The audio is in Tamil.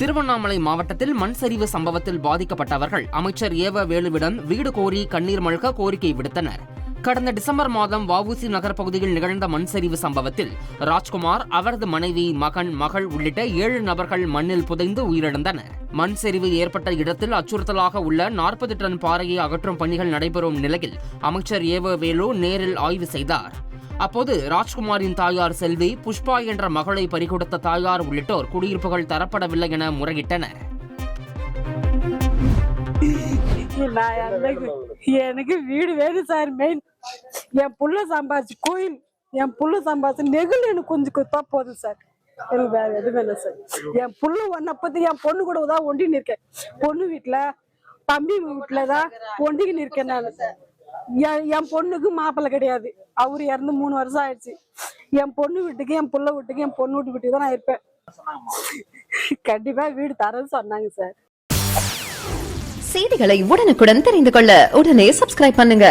திருவண்ணாமலை மாவட்டத்தில் மண் சரிவு சம்பவத்தில் பாதிக்கப்பட்டவர்கள் அமைச்சர் ஏவ வேலுவிடம் வீடு கோரி கண்ணீர் மல்க கோரிக்கை விடுத்தனர். கடந்த டிசம்பர் மாதம் வவுசி நகர் பகுதியில் நிகழ்ந்த மண் சரிவு சம்பவத்தில் ராஜ்குமார் அவரது மனைவி மகன் மகள் உள்ளிட்ட ஏழு நபர்கள் மண்ணில் புதைந்து உயிரிழந்தனர். மண் சரிவு ஏற்பட்ட இடத்தில் அச்சுறுத்தலாக உள்ள நாற்பது டன் பாறையை அகற்றும் பணிகள் நடைபெறும் நிலையில் அமைச்சர் ஏவ வேலு நேரில் ஆய்வு செய்தார். அப்போது ராஜ்குமாரின் தாயார் செல்வி புஷ்பா என்ற மகளை பறிகொடுத்த தாயார் உள்ளிட்டோர் குடியிருப்புகள் தரப்படவில்லை என முறையிட்டனர். எனக்கு வீடு வேணும் சார் மெயின் என் புள்ள சம்பாதிச்சு கோயில் என் புள்ள சம்பாதிச்சு நெகிழ் எனக்கு கொஞ்சம் கொடுத்தா போதும் சார். எனக்கு வேற எதுவும் இல்லை சார். என் புள்ள ஒன்றை பத்தி என் பொண்ணு கூட தான் ஒண்டின்னு இருக்கேன். பொண்ணு வீட்டுல தம்பி வீட்டுலதான் ஒண்டிக்கின்னு இருக்கேன் நான். சார் என் பொண்ணுக்கு மாப்பிள்ளை கிடையாது. அவரு இறந்து மூணு வருஷம் ஆயிடுச்சு. என் பொண்ணு வீட்டுக்கு என் புள்ள வீட்டுக்கு என் பொண்ணு வீட்டு வீட்டுக்கு தான் நான் இருப்பேன். கண்டிப்பா வீடு தரேன்னு சொன்னாங்க சார். செய்திகளை உடனுக்குடன் தெரிந்து கொள்ள உடனே சப்ஸ்கிரைப் பண்ணுங்க.